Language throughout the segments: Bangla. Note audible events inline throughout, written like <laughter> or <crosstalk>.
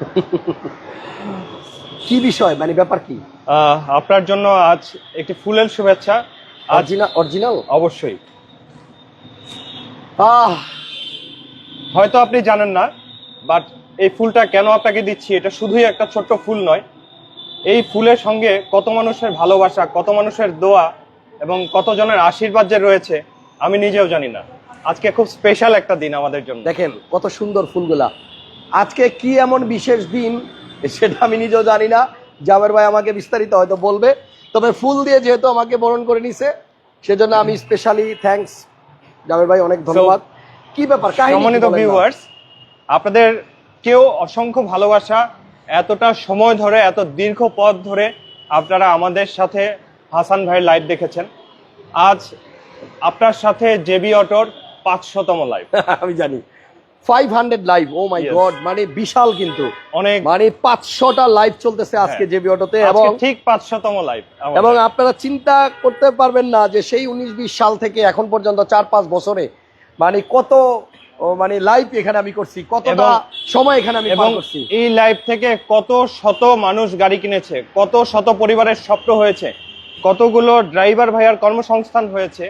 <laughs> কি বিষয়? মানে ব্যাপার কি? আপনার জন্য আজ একটি ফুলের শুভেচ্ছা। Original original? অবশ্যই। আহ! হয়তো আপনি জানেন না বাট এই ফুলটা কেন আপনাকে দিচ্ছি? এটা শুধুই একটা ছোট্ট ফুল নয়। এই ফুলের সঙ্গে কত মানুষের ভালোবাসা কত মানুষের দোয়া এবং কতজনের আশীর্বাদ যে রয়েছে আমি নিজেও জানি না। আজকে খুব স্পেশাল একটা দিন আমাদের জন্য। দেখেন কত সুন্দর ফুলগুলা। আজকে কি এমন বিশেষ দিন সেটা আমি নিজেও জানি না। জাবের ভাই আমাকে বিস্তারিত হয়তো বলবে। তবে ফুল দিয়ে যেহেতু আমাকে বরণ করে নিছে সেজন্য আমি স্পেশালি থ্যাঙ্কস জাবের ভাই অনেক ধন্যবাদ। কি ব্যাপার সম্মানিত ভিউয়ার্স আপনাদের কেউ অসংখ্য ভালোবাসা এতটা সময় ধরে এত দীর্ঘ পথ ধরে আপনারা আমাদের সাথে হাসান ভাইয়ের লাইভ দেখেছেন। আজ আপনার সাথে জেবি অটোর পাঁচশতম লাইভ <laughs> আমি জানি। Five hundred live oh my god মানে বিশাল কিন্তু। অনেক মানে পাঁচশোটা লাইভ চলতেছে আজকে হ্যাঁ। জেবি অটোতে আজকে এবং ঠিক পাঁচশতম লাইভ এবং আপনারা চিন্তা করতে পারবেন না যে সেই উনিশ বিশ সাল থেকে এখন পর্যন্ত চার পাঁচ বছরে মানে কত মানে লাইভ এখানে আমি করছি কতটা সময় এখানে আমি পার করছি। এই লাইভ থেকে কত শত মানুষ গাড়ি কিনেছে কত শত পরিবারের স্বপ্ন হয়েছে কতগুলো ড্রাইভার ভাইয়ার কর্মসংস্থান হয়েছে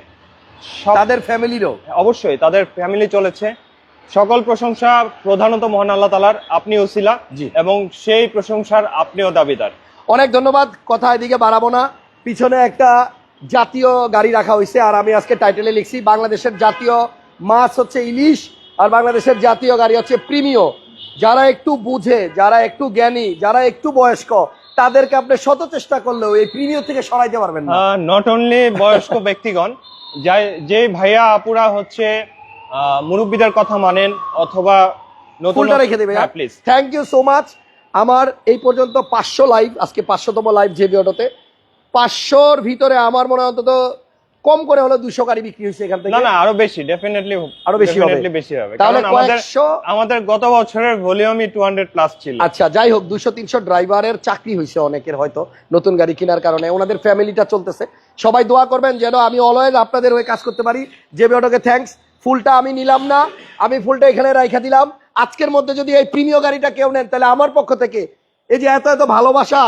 তাদের ফ্যামিলিরও অবশ্যই তাদের ফ্যামিলি চলেছে। সকল প্রশংসা প্রধানত মহান আল্লাহ তালার আপনি ওসিলা। এবং সেই প্রশংসার আপনিও দাবিদার। অনেক ধন্যবাদ কথা এদিকে বাড়াবো না। পিছনে একটা জাতীয় গাড়ি রাখা হয়েছে আর আমি আজকে টাইটেলে লিখছি বাংলাদেশের জাতীয় মাছ হচ্ছে ইলিশ আর বাংলাদেশের জাতীয় গাড়ি হচ্ছে প্রিমিয় যারা একটু বুঝে যারা একটু জ্ঞানী যারা একটু বয়স্ক তাদেরকে আপনি শত চেষ্টা করলেও এই প্রিমিয় থেকে সরাইতে পারবেন না। নট অনলি বয়স্ক <laughs> ব্যক্তিগণ যাই যে ভাইয়া আপুরা হচ্ছে মুরব্বিদের কথা মানেন অথবা নতুন ফুলটা রেখে দেবে please thank you so much আমার এই পর্যন্ত পাঁচশো লাইভ আজকে পাঁচশোতম লাইভ জেবি অটোতে পাঁচশোর ভিতরে আমার মনে হয় অন্তত কম করে হলো দুশো গাড়ি বিক্রি হয়েছে এখান থেকে। না না আরও বেশি ডেফিনেটলি আরও বেশি হবে। বেশি হবে। তাহলে আমাদের কয়েকশো আমাদের গত বছরের ভলিউমই টু হান্ড্রেড প্লাস ছিল। আচ্ছা যাই হোক দুশো তিনশো ড্রাইভারের চাকরি হয়েছে অনেকের হয়তো নতুন গাড়ি কেনার কারণে। ওনাদের ফ্যামিলিটা চলতেছে। সবাই দোয়া করবেন যেন আমি অলওয়েজ আপনাদের হয়ে কাজ করতে পারি। জেবি অটোকে থ্যাঙ্কস ফুলটা আমি নিলাম না আমি ফুলটা এখানে রাইখা দিলাম। আজকের মধ্যে যদি এই প্রিমিয় গাড়িটা কেউ নেন তাহলে আমার পক্ষ থেকে এই যে এত এত ভালোবাসা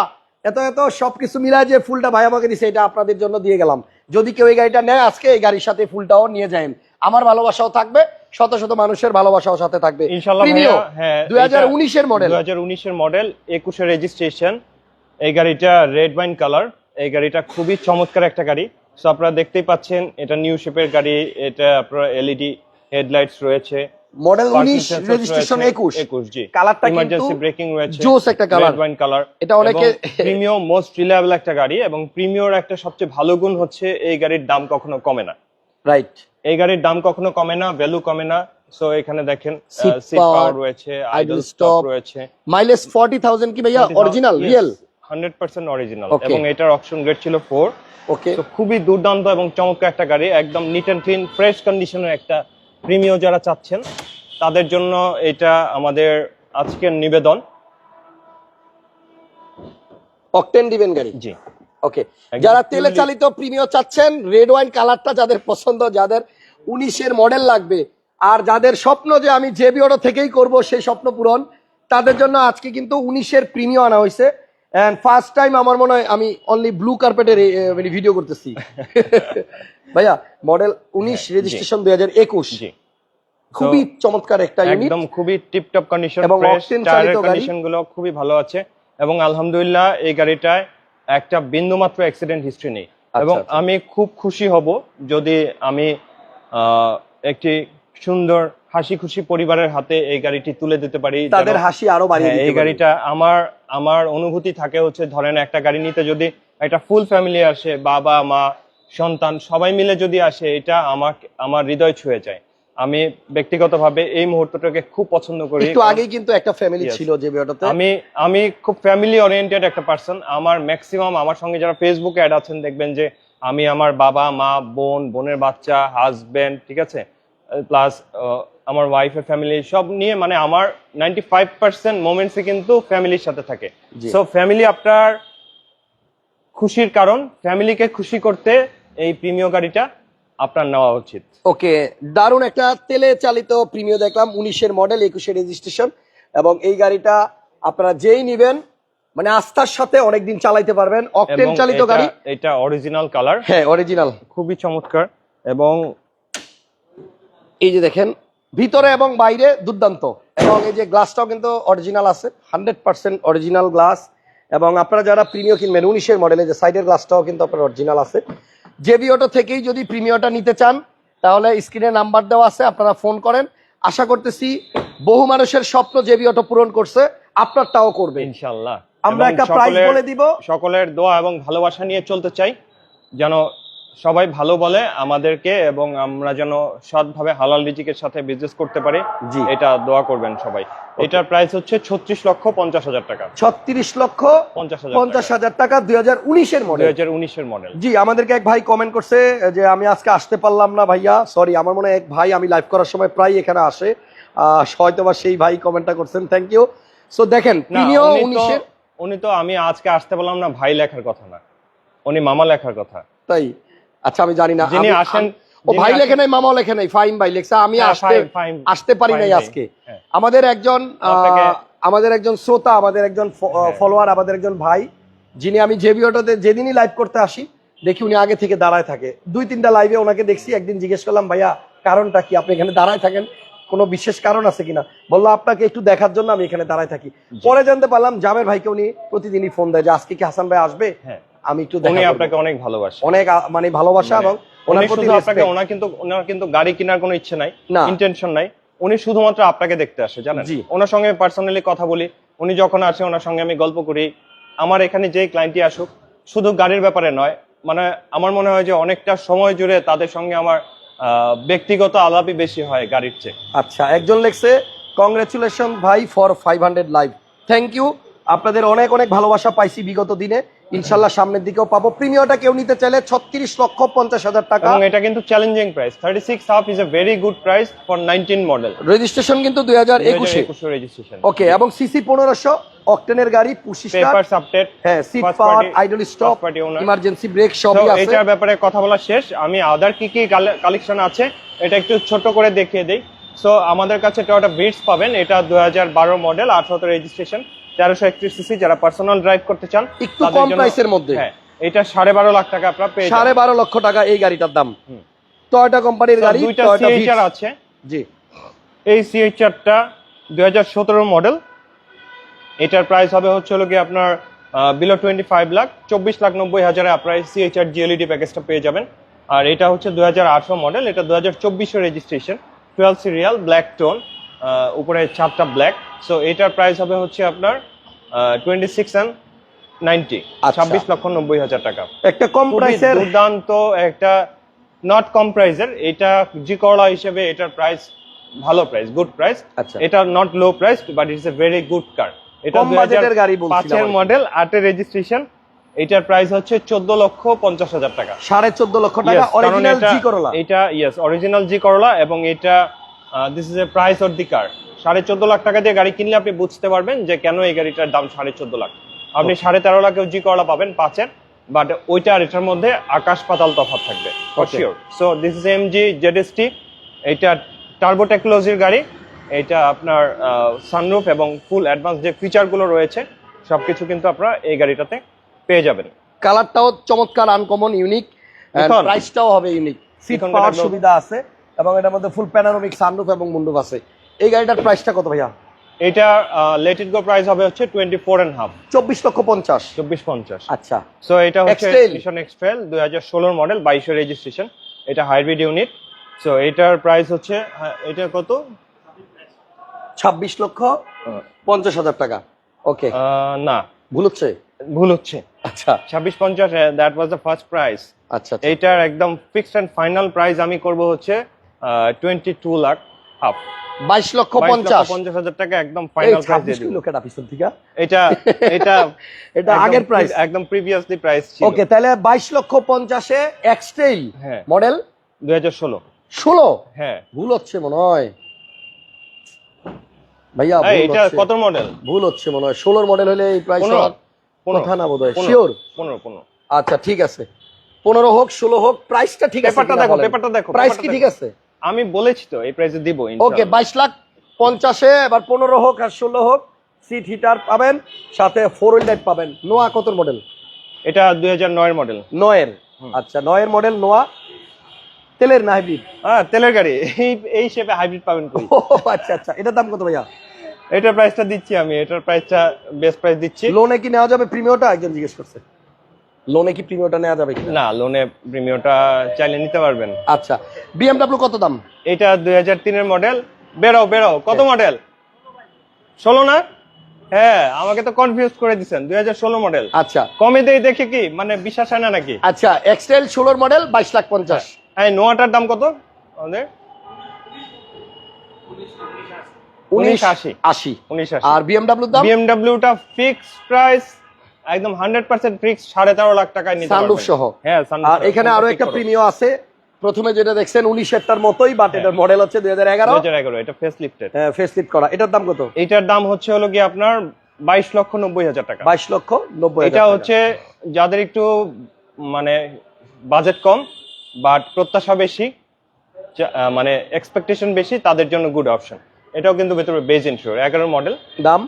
এত এত সবকিছু মিলায় যে ফুলটা ভাই আমাকে দিছে এটা আপনাদের জন্য দিয়ে গেলাম। যদি কেউ এই গাড়িটা নেয় আজকে এই গাড়ির সাথে ফুলটাও নিয়ে যায় আমার ভালোবাসাও থাকবে শত শত মানুষের ভালোবাসাও সাথে থাকবে। প্রিমিয় হ্যাঁ দুই হাজার উনিশের মডেল দুই হাজার উনিশের মডেল একুশের রেজিস্ট্রেশন এই গাড়িটা রেড ওয়াইন কালার এই গাড়িটা খুবই চমৎকার একটা গাড়ি। সো আপনারা দেখতেই পাচ্ছেন এটা নিউ শেপের গাড়ি এটা আপনার এলইডি হেডলাইটস রয়েছে। মডেল parking উনিশ sensors রেজিস্ট্রেশন রয়েছে, একুশ। একুশ জি। কালারটা কিন্তু ইমার্জেন্সি ব্রেকিং রয়েছে জোস একটা কালার রেড ওয়াইন কালার এটা অনেকে- প্রিমিয়াম মোস্ট রিলায়েবল একটা গাড়ি এবং প্রিমিয়র একটা সবচেয়ে ভালো গুণ হচ্ছে এই গাড়ির দাম কখনো কমে না। রাইট এই গাড়ির দাম কখনো কমে না ভ্যালু কমে না। সো এখানে দেখেন সিট পাওয়ার রয়েছে আইডল স্টপ রয়েছে। মাইলেজ ফর্টি থাউজেন্ড কি ভাইয়া? Original real hundred percent original এবং এটার অপশন গ্রেড ছিল ফোর। ওকে তো খুবই দুর্দান্ত এবং চমৎকার একটা গাড়ি একদম নিট অ্যান্ড ক্লিন ফ্রেশ কন্ডিশনের একটা প্রিমিয় যারা চাচ্ছেন তাদের জন্য এটা আমাদের আজকের নিবেদন। অকটেন দিবেন গাড়ি? জি। ওকে যারা তেলে চালিত প্রিমিয় চাচ্ছেন রেড ওয়াইন কালারটা যাদের পছন্দ যাদের উনিশের মডেল লাগবে আর যাদের স্বপ্ন যে আমি জেবি অটো থেকেই করব সেই স্বপ্ন পূরণ তাদের জন্য আজকে কিন্তু উনিশের প্রিমিয় আনা হয়েছে। এন্ড ফার্স্ট টাইম আমার মনে হয় আমি অনলি ব্লু কার্পেটের মানে ভিডিও করতেছি। <laughs> ভাইয়া মডেল উনিশ রেজিস্ট্রেশন দুই হাজার একুশ। খুবই চমৎকার একটা ইউনিট একদম খুবই টিপটপ কন্ডিশন এবং চালিত কন্ডিশনগুলো খুবই ভালো আছে। এবং আলহামদুলিল্লাহ এই গাড়িটায় একটা বিন্দুমাত্র অ্যাক্সিডেন্ট হিস্ট্রি নেই। এবং আচ্ছা। আমি খুব খুশি হব যদি আমি আহ, একটি সুন্দর হাসি খুশি পরিবারের হাতে এই গাড়িটি তুলে দিতে পারি তাদের হাসি আরও বাড়িয়ে হ্যাঁ, দিতে এই গাড়িটা আমার আমার অনুভূতি থাকে হচ্ছে ধরেন একটা গাড়ি নিতে যদি একটা ফুল ফ্যামিলি আসে বাবা মা সন্তান সবাই মিলে যদি আসে এটা আমার আমার হৃদয় ছুঁয়ে যায়। আমি ব্যক্তিগতভাবে এই মুহূর্তটাকে খুব পছন্দ করি। একটু আগেই কিন্তু একটা ফ্যামিলি ছিল জেবি অটোতে আমি আমি খুব ফ্যামিলি ওরিয়েন্টেড একটা পার্সন আমার ম্যাক্সিমাম আমার সঙ্গে যারা ফেসবুকে অ্যাড আছেন দেখবেন যে আমি আমার বাবা মা বোন বোনের বাচ্চা হাজবেন্ড ঠিক আছে? প্লাস আমার ওয়াইফের ফ্যামিলি সব নিয়ে মানে আমার নাইনটি ফাইভ পার্সেন্ট মোমেন্টসে কিন্তু ফ্যামিলির সাথে থাকে। সো ফ্যামিলি আপনার খুশির কারণ ফ্যামিলিকে খুশি করতে এই প্রিমিয় গাড়িটা আপনার নেওয়া উচিত। ওকে দারুণ একটা তেলে চালিত প্রিমিয় দেখলাম উনিশের মডেল একুশের রেজিস্ট্রেশন এবং এই গাড়িটা আপনারা যেই নিবেন মানে আস্থার সাথে অনেকদিন চালাইতে পারবেন অকটেন চালিত গাড়ি। এটা অরিজিনাল কালার হ্যাঁ অরিজিনাল খুবই চমৎকার এবং এই যে দেখেন ভিতরে এবং বাইরে দুর্দান্ত। এবং এই যে গ্লাসটাও কিন্তু অরিজিনাল আছে হান্ড্রেড পার্সেন্ট অরিজিনাল গ্লাস এবং আপনারা যারা প্রিমিয় কিনবেন উনিশের মডেলে যে সাইডের গ্লাসটাও কিন্তু আপনার অরিজিনাল আছে। জেবি অটো থেকেই যদি প্রিমিয়টা নিতে চান তাহলে স্ক্রিনে নাম্বার দেওয়া আছে আপনারা ফোন করেন। আশা করতেছি বহু মানুষের স্বপ্ন জেবি অটো পূরণ করছে আপনারটাও করবে। ইনশাল্লাহ আমরা একটা প্রাইস বলে দিব। সকলের দোয়া এবং ভালোবাসা নিয়ে চলতে চাই যেন সবাই ভালো বলে আমাদেরকে এবং আমরা যেন সৎভাবে হালাল রিজিকের সাথে বিজনেস করতে পারি জি। এটা দোয়া করবেন সবাই। এটার প্রাইস হচ্ছে ছত্রিশ লক্ষ পঞ্চাশ হাজার টাকা। ছত্রিশ লক্ষ পঞ্চাশ হাজার টাকা। দুই হাজার উনিশের দুই মডেল হাজার উনিশের মডেল জি আমাদেরকে এক ভাই কমেন্ট করছে যে আমি আজকে আসতে পারলাম না ভাইয়া সরি আমার মনে হয় এক ভাই আমি লাইভ করার সময় প্রায় এখানে আসে। আহ, হয়তো বা সেই ভাই কমেন্টটা করছেন থ্যাংক ইউ সো দেখেন তিনিও উনি তো- উনিশের উনি তো আমি আজকে আসতে পারলাম না ভাই লেখার কথা না। উনি মামা লেখার কথা। তাই। আচ্ছা আমি জানি না যিনি আসেন ও ভাই লেখে নাই মামাও লেখে নাই ফাইন ভাই লেখছে আমি হ্যাঁ, আসতে আসতে পারি নাই আজকে। হ্যাঁ। আমাদের একজন আমাদের একজন শ্রোতা আমাদের একজন হ্যাঁ। ফলোয়ার আমাদের একজন ভাই যিনি আমি যে ভিডিওটাতে যেদিনই লাইভ করতে আসি দেখি উনি আগে থেকে দাঁড়ায় থাকে। দুই তিনটা লাইভে ওনাকে দেখছি একদিন জিজ্ঞেস করলাম ভাইয়া কারণটা কি? আপনি এখানে দাঁড়ায় থাকেন? কোনো বিশেষ কারণ আছে কিনা? বলল আপনাকে একটু দেখার জন্য আমি এখানে দাঁড়ায় থাকি। পরে জানতে পারলাম জামের ভাইকে উনি প্রতিদিনই ফোন দেয় যে আজকে কি হাসান ভাই আসবে? হ্যাঁ। আমি একটু উনি আপনাকে অনেক ভালোবাসে। অনেক মানে ভালোবাসা মানে এবং ওনার প্রতি আপনাকে ওনার কিন্তু ওনার কিন্তু গাড়ি কেনার কোনো ইচ্ছে নাই ইন্টেনশন নাই। উনি শুধুমাত্র আপনাকে দেখতে আসে জানেন? ওনার সঙ্গে পার্সোনালি কথা বলি উনি যখন আসে ওনার সঙ্গে আমি গল্প করি। আমার এখানে যে ক্লায়েন্টই আসুক শুধু গাড়ির ব্যাপারে নয় মানে আমার মনে হয় যে অনেকটা সময় জুড়ে তাদের সঙ্গে আমার ব্যক্তিগত আলাপই বেশি হয় গাড়ির চেয়ে। আচ্ছা একজন লেখছে কংগ্রেচুলেশন ভাই for five hundred live thank you আপনাদের অনেক অনেক ভালোবাসা পাইছি বিগত দিনে। ইনশাল্লাহ সামনের দিকেও পাবো। প্রিমিয়টা কেউ নিতে চাইলে ছত্রিশ লক্ষ পঞ্চাশ হাজার টাকা। এবং এটা কিন্তু challenging price thirty six half is a very good price for nineteen model registration কিন্তু দুই হাজার একুশে। রেজিস্ট্রেশন ওকে এবং সিসি পনেরোশো অক্টেনের গাড়ি আপডেট হ্যাঁ seat power idle stop. Emergency brake সবই আছে। এটার ব্যাপারে কথা বলা শেষ। আমি আদার কি কি কালেকশন আছে এটা একটু ছোট করে দেখিয়ে দিই। সো আমাদের কাছে টয়োটা বিটস পাবেন। এটা দুই হাজার বারো মডেল আঠারোতে রেজিস্ট্রেশন তেরোশো একত্রিশ সিসি যারা পার্সোনাল ড্রাইভ করতে চান একটু কম প্রাইসের মধ্যে। হ্যাঁ এটা সাড়ে বারো লাখ টাকা আপনার পেয়ে সাড়ে বারো লক্ষ টাকা এই গাড়িটার দাম। টয়টা কোম্পানির গাড়ি দুইটা সিএইচআর আছে। জি। এই সিএইচআরটা দুই হাজার সতেরো মডেল এটার প্রাইস হবে হচ্ছে হলো কি আপনার বিলো টোয়েন্টি ফাইভ লাখ চব্বিশ লাখ নব্বই হাজারে আপনার সিএইচআর জিএলইডি প্যাকেজটা পেয়ে যাবেন। আর এটা হচ্ছে দুই হাজার আঠারো মডেল এটা দু হাজার চব্বিশের registration twelve serial black tone উপরে চারটা ব্ল্যাক সো এটার প্রাইস হবে হচ্ছে আপনার টোয়েন্টি সিক্স অ্যান্ড নাইনটি। ছাব্বিশ লক্ষ নব্বই হাজার টাকা। একটা কম প্রাইসের দুর্দান্ত একটা নট কম প্রাইসের এটা জি করলা হিসেবে এটার প্রাইস ভালো প্রাইস গুড প্রাইস এটা not low price but it's a very good car এটা বাজেটের গাড়ি পাঁচের মডেল আটের রেজিস্ট্রেশন এটার প্রাইস হচ্ছে চোদ্দ লক্ষ পঞ্চাশ হাজার টাকা। সাড়ে চোদ্দ লক্ষ টাকা অরিজিনাল জি করলা এটা ইয়েস অরিজিনাল জি করলা এবং এটা this is a price of the car সাড়ে চোদ্দ লাখ টাকা দিয়ে গাড়ি কিনলে আপনি বুঝতে পারবেন যে কেন এই গাড়িটার দাম সাড়ে চোদ্দ লাখ। আপনি সাড়ে তেরো লাখেও জি করলা পাবেন পাঁচের বাট ওইটা আর এটার মধ্যে আকাশ পাতাল তফাৎ থাকবে. Sure so this is M G ZST এটা টার্বো টেকনোলজির গাড়ি এটা আপনার সানরুফ এবং ফুল অ্যাডভান্স যে ফিচারগুলো রয়েছে সবকিছু কিন্তু আপনারা এই গাড়িটাতে পেয়ে যাবেন। কালারটাও চমৎকার আনকমন ইউনিক। প্রাইসটাও হবে ইউনিক সিট পাওয়ার সুবিধা আছে। এবং এটার মধ্যে ফুল প্যানারোমিক সানরুফ এবং মুন্ডুপ আছে। এই গাড়িটার প্রাইসটা কত ভাইয়া? এটা লেট ইট গো প্রাইস হবে হচ্ছে টোয়েন্টি ফোর অ্যান্ড হাফ চব্বিশ লক্ষ পঞ্চাশ। চব্বিশ পঞ্চাশ। আচ্ছা। সো এটা হচ্ছে। মিশন এক্সট্রেল দুই হাজার ষোলোর মডেল বাইশের রেজিস্ট্রেশন এটা হাইব্রিড ইউনিট সো এটার প্রাইস হচ্ছে হ্যাঁ, এটা কত? ছাব্বিশ লক্ষ পঞ্চাশ হাজার টাকা। ওকে না। ভুল হচ্ছে? ভুল হচ্ছে। আচ্ছা। ছাব্বিশ পঞ্চাশ that was the first price আচ্ছা আচ্ছা। এইটার একদম ফিক্সড অ্যান্ড ফাইনাল প্রাইস আমি করব হচ্ছে টোয়েন্টি টু লাখ হাফ বাইশ লক্ষ পঞ্চাশ। পঞ্চাশ হাজার টাকা একদম ফাইনাল প্রাইস দিয়ে দিব। লোকের পিছন থেকে। এটা এটা <laughs> এটা আগের প্রাইস একদম প্রিভিয়াসলি প্রাইস ছিল। ওকে তাহলে বাইশ লক্ষ পঞ্চাশে এক্সটেইল হ্যাঁ। মডেল দুই হাজার ষোলো। ষোলো? হ্যাঁ। ভুল হচ্ছে মনে হয়। ভাইয়া এটা কত মডেল ভুল হচ্ছে মনে হয়। ষোলোর মডেল হলে এই প্রাইস কথা না বোধ হয় শিওর পনেরো পনেরো। আচ্ছা ঠিক আছে। পনেরো হোক ষোলো হোক প্রাইসটা ঠিক আছে পেপারটা দেখো পেপারটা দেখো প্রাইস কি ঠিক আছে? আমি বলেছি তো এই প্রাইসে দিব ওকে বাইশ লাখ পঞ্চাশে এবার পনেরো হোক আর ষোলো হোক সিট হিটার পাবেন সাথে ফোর হুইল লাইট পাবেন। নোয়া কত মডেল এটা দুই হাজার নয়ের মডেল নয়ের। আচ্ছা নয়ের মডেল নোয়া? তেলের না হাইব্রিড হ্যাঁ তেলের গাড়ি। এই এই শেপে হাইব্রিড পাবেন কই? ও আচ্ছা আচ্ছা এটার দাম কত ভাইয়া? এটার প্রাইসটা দিচ্ছি আমি এটার প্রাইসটা বেস্ট প্রাইস দিচ্ছি। লোনে কি নেওয়া যাবে? প্রিমিয়মটা একজন জিজ্ঞেস করছে। লোনে কি প্রিমিয়মটা নেওয়া যাবে কিনা? না লোনে প্রিমিয়মটা চাইলে নিতে পারবেন। আচ্ছা বিএমডব্লিউ কত দাম? এটা দুই হাজার তিনের মডেল বেরো বেরো কত মডেল ষোলো না? হ্যাঁ আমাকে তো কনফিউজ করে দিচ্ছেন দুই হাজার ষোলো মডেল আচ্ছা। কমে দেই দেখে কি মানে বিশ্বাস হয় না নাকি? আচ্ছা এক্সটেল ষোলোর মডেল বাইশ লাখ পঞ্চাশ। হ্যাঁ নোয়াটার দাম কত? আমাদের? উনিশ আশি। আশি। উনিশ আর বিএমডব্লিউ দাম? বিএমডব্লিউটা ফিক্স প্রাইস একদম হান্ড্রেড পার্সেন্ট ফিক্স সাড়ে তেরো লাখ টাকায় নিতে সানরুফ। সহ। হ্যাঁ আর এখানে আরও একটা প্রিমিয় আছে। প্রথমে যেটা দেখছেন উনিশেরটার মতোই বাট এটার মডেল হচ্ছে দুই হাজার এগারো। 2011 এটা ফেস লিফটেড ফেস লিফট করা। এটার দাম কত? এটার দাম হচ্ছে হলো কি আপনার বাইশ লক্ষ নব্বই হাজার টাকা। বাইশ লক্ষ নব্বই এটা হচ্ছে যাদের একটু মানে বাজেট কম বাট প্রত্যাশা বেশি মানে এক্সপেকটেশন বেশি তাদের জন্য গুড অপশন এটাও কিন্তু ভেতরে বেজ ইনশোর এগারো মডেল দাম?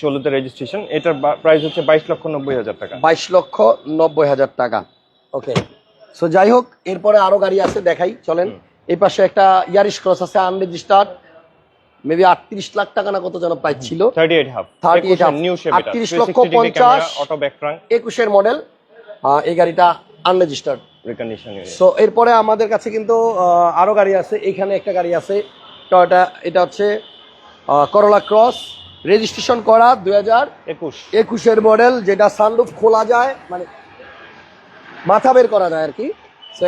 ষোলোতে রেজিস্ট্রেশন এটার প্রাইস হচ্ছে বাইশ লক্ষ নব্বই হাজার টাকা। বাইশ লক্ষ নব্বই হাজার টাকা। ওকে সো যাই হোক এরপরে আরও গাড়ি আছে দেখাই চলেন। এই পাশে একটা ইয়ারিশ ক্রস আছে আনরেজিস্টার্ড মেবি আটত্রিশ লাখ টাকা না কত যেন প্রাইস ছিল। Thirty eight half 38 half, new shape 38 লক্ষ 50 অটো ব্যাক ট্রাঙ্ক একুশের মডেল এই গাড়িটা আনরেজিস্টার্ড সো এরপরে আমাদের কাছে কিন্তু আহ, আরও গাড়ি আছে। এখানে একটা গাড়ি আছে টয়োটা এটা হচ্ছে করলা ক্রস রেজিস্ট্রেশন করা দুই হাজার একুশ। একুশের মডেল যেটা সানরুফ খোলা যায় মানে মাথা বের করা যায় আর কি।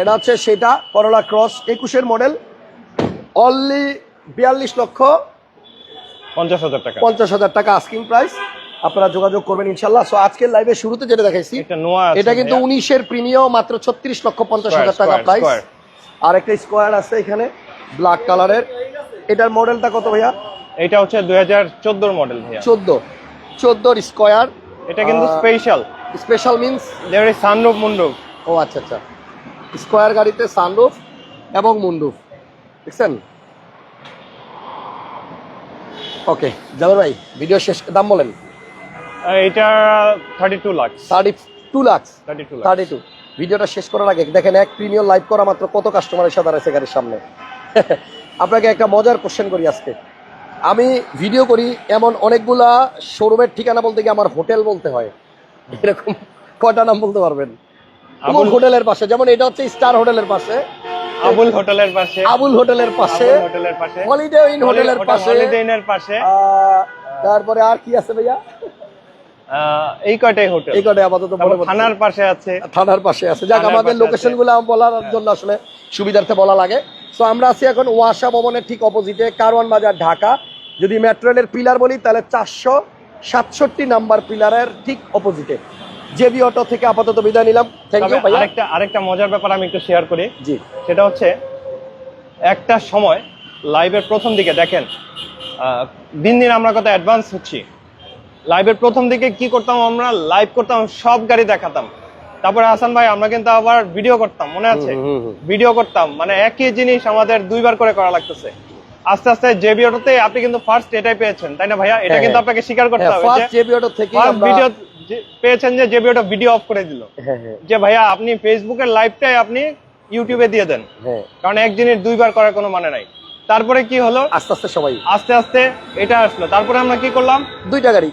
এটা হচ্ছে সেটা করোলা ক্রস একুশের মডেল অনলি বিয়াল্লিশ লক্ষ পঞ্চাশ হাজার টাকা। পঞ্চাশ হাজার টাকা আস্কিং প্রাইস আপনারা যোগাযোগ করবেন ইনশাল্লাহ। সো আজকের লাইভে শুরুতে যেটা দেখাইছি এটা কিন্তু উনিশের প্রিমিয়াম মাত্র ছত্রিশ লক্ষ পঞ্চাশ হাজার টাকা প্রাইস আর একটা স্কোয়ার আছে এখানে ব্ল্যাক কালারের এটার মডেলটা কত ভাইয়া? এটা হচ্ছে দুই হাজার চোদ্দোর মডেল ভাইয়া। চোদ্দ। চোদ্দোর স্কোয়ার এটা কিন্তু special special means there is sunroof moonroof ও আচ্ছা আচ্ছা। স্কোয়ার গাড়িতে সানরুফ এবং মুন্ডুফ দেখছেন? ওকে জাবের ভাই ভিডিও শেষ দাম বলেন। এটা thirty two lakh thirty two lakhs thirty two lakh thirty two ভিডিওটা শেষ করার আগে দেখেন এক প্রিমিয়াম লাইভ করা মাত্র কত কাস্টমারের সাথে আছে গাড়ির সামনে। <laughs> আপনাকে একটা মজার কোশ্চেন করি আজকে। আমি ভিডিও করি এমন অনেকগুলা শোরুমের ঠিকানা বলতে গিয়ে আমার হোটেল বলতে হয়। এরকম কয়টা নাম বলতে পারবেন? আবুল- হোটেলের পাশে যেমন এটা হচ্ছে স্টার হোটেলের পাশে। আবুল হোটেলের পাশে। আবুল হোটেলের পাশে। হোটেলের পাশে। হলিডে ইন হোটেলের পাশে। হলিডে ইনের পাশে। তারপরে আর কি আছে ভাইয়া? এই কয়টাই হোটেল? এই কটাই আপাতত থানার পাশে আছে। থানার পাশে আছে। যাক আমাদের লোকেশনগুলো বলার জন্য আসলে সুবিধার্থে বলা লাগে। তো আমরা আছি এখন ওয়াসা ভবনের ঠিক অপোজিটে কারওয়ান বাজার ঢাকা। যদি মেট্রো রেলের পিলার বলি তাহলে চারশো সাতষট্টি নাম্বার পিলারের ঠিক অপোজিটে। জেবি অটো থেকে আপাতত বিদায় নিলাম। থ্যাংক ইউ ভাইয়া। আরেকটা আরেকটা মজার ব্যাপার আমি একটু শেয়ার করি। জি। সেটা হচ্ছে একটা সময় লাইভের প্রথম দিকে দেখেন দিন দিন আমরা কত অ্যাডভান্স হচ্ছি। লাইভের প্রথম দিকে কি করতাম আমরা? লাইভ করতাম সব গাড়ি দেখাতাম। তারপরে হাসান ভাই আমরা কিন্তু আবার ভিডিও করতাম মনে আছে। ভিডিও করতাম মানে একই জিনিস আমাদের দুইবার করে করা লাগতেছে। আস্তে আস্তে যে ভিডিওটাতে আপনি কিন্তু ফার্স্ট এটাই পেয়েছেন তাই না ভাইয়া? এটা হ্যাঁ, কিন্তু আপনাকে স্বীকার করতে হবে ফার্স্ট জেবি অটো থেকে ভিডিও পেয়েছেন যে যে ভিডিওটা ভিডিও অফ করে দিল। হ্যাঁ হ্যাঁ। যে ভাইয়া আপনি ফেসবুকের লাইভটাই আপনি ইউটিউবে দিয়ে দেন। হ্যাঁ। কারণ এক জিনিস দুইবার করার কোনো মানে নাই। তারপরে কি হলো? আস্তে আস্তে সবাই। আস্তে আস্তে এটা আসলো। তারপরে আমরা কি করলাম? দুইটা গাড়ি।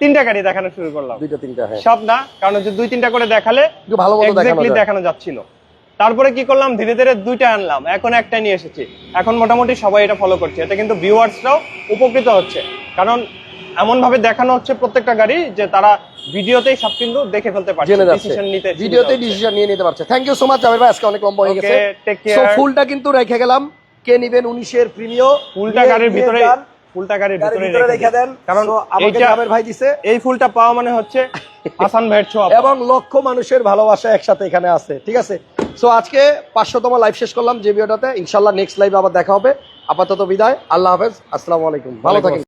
তিনটা গাড়ি দেখানো শুরু করলাম। দুইটা তিনটা হ্যাঁ। সব না কারণ হচ্ছে দুই তিনটা করে দেখালে একটু ভালো এক্স্যাক্টলি দেখানো যাচ্ছিল। তারপরে কি করলাম? ধীরে ধীরে দুইটা আনলাম। এখন একটা নিয়ে এসেছি। এখন মোটামুটি সবাই এটা ফলো করছে। এতে কিন্তু ভিউয়ার্সরাও উপকৃত হচ্ছে। কারণ এমন ভাবে দেখানো হচ্ছে প্রত্যেকটা গাড়ি যে তারা ভিডিওতেই সব কিন্তু দেখে ফেলতে পারছে ডিসিশন নিতে ভিডিওতে ডিসিশন নিয়ে নিতে পারছে। Thank you so much Zamir ভাই। আজকে অনেক লম্বা হয়ে গেছে। সো ফুলটা কিন্তু রেখে গেলাম। কে নিবেন? উনিশের প্রিমিয় ফুলটা গাড়ির ভিতরে ফুলটা গাড়ির ভিতরে রেখে দেন। কারণ আমাকে এইটা ভাই দিছে। এই ফুলটা পাওয়া মানে হচ্ছে <laughs> হাসান ভাইয়ের ছোঁয়া এবং লক্ষ মানুষের ভালোবাসা একসাথে এখানে আছে ঠিক আছে? সো আজকে পাঁচশোতম লাইভ শেষ করলাম যে ভিডিওটাতে। ইনশাল্লাহ নেক্সট লাইভ আবার দেখা হবে। আপাতত বিদায়। আল্লাহ হাফেজ। আসসালামু আলাইকুম। ভালো থাকেন।